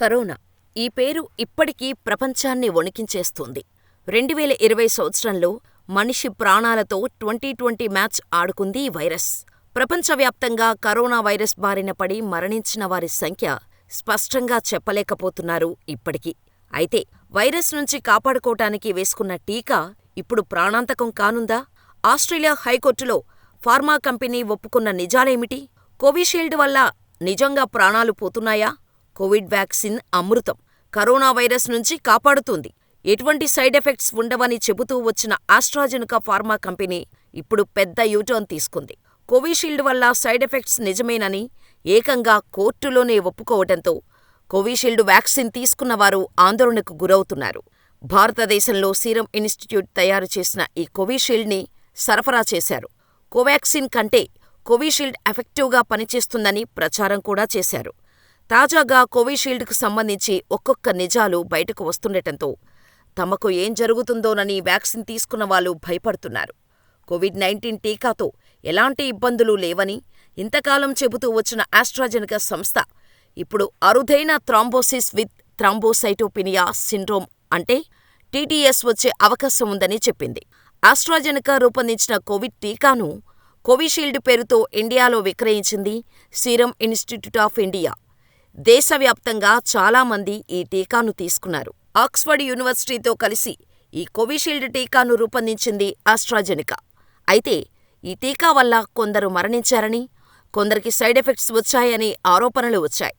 Corona ఈ పేరు ఇప్పటికీ ప్రపంచాన్ని వణికించేస్తోంది. రెండువేల ఇరవై సంవత్సరంలో మనిషి ప్రాణాలతో ట్వంటీ ట్వంటీ మ్యాచ్ ఆడుకుంది వైరస్. ప్రపంచవ్యాప్తంగా కరోనా వైరస్ బారిన పడి మరణించిన వారి సంఖ్య స్పష్టంగా చెప్పలేకపోతున్నారు ఇప్పటికీ. అయితే వైరస్ నుంచి కాపాడుకోటానికి వేసుకున్న టీకా ఇప్పుడు ప్రాణాంతకం కానుందా? ఆస్ట్రేలియా హైకోర్టులో ఫార్మా కంపెనీ ఒప్పుకున్న నిజాలేమిటి? కోవిషీల్డ్ వల్ల నిజంగా ప్రాణాలు పోతున్నాయా? కోవిడ్ వ్యాక్సిన్ అమృతం. కరోనా వైరస్ నుంచి కాపాడుతుంది. ఎటువంటి సైడ్ ఎఫెక్ట్స్ ఉండవని చెబుతూ వచ్చిన ఆస్ట్రాజెనెకా ఫార్మా కంపెనీ ఇప్పుడు పెద్ద యూటర్న్ తీసుకుంది. కోవిషీల్డ్ వల్ల సైడ్ ఎఫెక్ట్స్ నిజమేనని ఏకంగా కోర్టులోనే ఒప్పుకోవటంతో కోవిషీల్డ్ వ్యాక్సిన్ తీసుకున్నవారు ఆందోళనకు గురవుతున్నారు. భారతదేశంలో సీరం ఇన్స్టిట్యూట్ తయారు చేసిన ఈ కోవిషీల్డ్ని సరఫరా చేశారు. కోవాక్సిన్ కంటే కోవిషీల్డ్ ఎఫెక్టివ్గా పనిచేస్తుందని ప్రచారం కూడా చేశారు. తాజాగా కోవిషీల్డ్కు సంబంధించి ఒక్కొక్క నిజాలు బయటకు వస్తుండటంతో తమకు ఏం జరుగుతుందోనని వ్యాక్సిన్ తీసుకున్న వాళ్ళు భయపడుతున్నారు. కోవిడ్ నైన్టీన్ టీకాతో ఎలాంటి ఇబ్బందులు లేవని ఇంతకాలం చెబుతూ వచ్చిన ఆస్ట్రాజెనికా సంస్థ ఇప్పుడు అరుదైన థ్రాంబోసిస్ విత్ థ్రాంబోసైటోపినియా సిండ్రోమ్ అంటే టీటీఎస్ వచ్చే అవకాశం ఉందని చెప్పింది. ఆస్ట్రాజెనికా రూపొందించిన కోవిడ్ టీకాను కోవిషీల్డ్ పేరుతో ఇండియాలో విక్రయించింది సీరం ఇన్స్టిట్యూట్ ఆఫ్ ఇండియా. దేశవ్యాప్తంగా చాలామంది ఈ టీకాను తీసుకున్నారు. ఆక్స్ఫర్డ్ యూనివర్సిటీతో కలిసి ఈ కోవిషీల్డ్ టీకాను రూపొందించింది ఆస్ట్రాజెనికా. అయితే ఈ టీకా వల్ల కొందరు మరణించారని, కొందరికి సైడ్ ఎఫెక్ట్స్ వచ్చాయని ఆరోపణలు వచ్చాయి.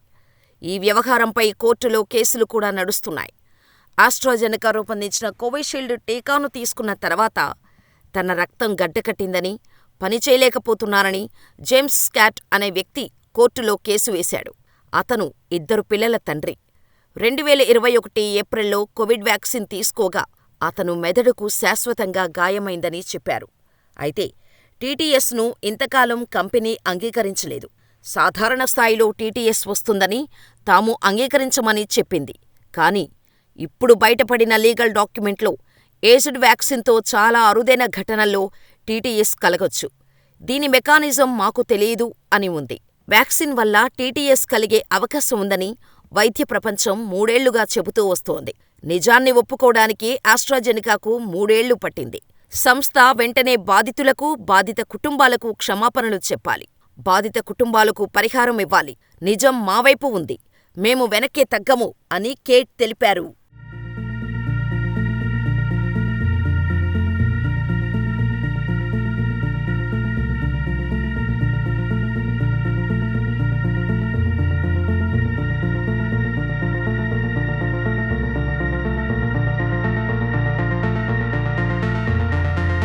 ఈ వ్యవహారంపై కోర్టులో కేసులు కూడా నడుస్తున్నాయి. ఆస్ట్రాజెనెకా రూపొందించిన కోవిషీల్డ్ టీకాను తీసుకున్న తర్వాత తన రక్తం గడ్డకట్టిందని, పనిచేయలేకపోతున్నానని జేమ్స్ స్కాట్ అనే వ్యక్తి కోర్టులో కేసు వేశాడు. అతను ఇద్దరు పిల్లల తండ్రి. రెండువేల ఇరవై ఒకటి ఏప్రిల్లో కోవిడ్ వ్యాక్సిన్ తీసుకోగా అతను మెదడుకు శాశ్వతంగా గాయమైందని చెప్పారు. అయితే టీటీఎస్ను ఇంతకాలం కంపెనీ అంగీకరించలేదు. సాధారణ స్థాయిలో టీటీఎస్ వస్తుందని తాము అంగీకరించమని చెప్పింది. కానీ ఇప్పుడు బయటపడిన లీగల్ డాక్యుమెంట్లో ఏజ్డ్ వ్యాక్సిన్తో చాలా అరుదైన ఘటనల్లో టీటీఎస్ కలగొచ్చు. దీని మెకానిజం మాకు తెలియదు అని ఉంది. వ్యాక్సిన్ వల్ల టీటీఎస్ కలిగే అవకాశం ఉందని వైద్య ప్రపంచం మూడేళ్ళుగా చెబుతూ వస్తోంది. నిజాన్ని ఒప్పుకోడానికి ఆస్ట్రాజెనికాకు మూడేళ్ళు పట్టింది. సంస్థ వెంటనే బాధితులకు, బాధిత కుటుంబాలకు క్షమాపణలు చెప్పాలి. బాధిత కుటుంబాలకు పరిహారం ఇవ్వాలి. నిజం మావైపు ఉంది. మేము వెనక్కి తగ్గము అని కేట్ తెలిపారు.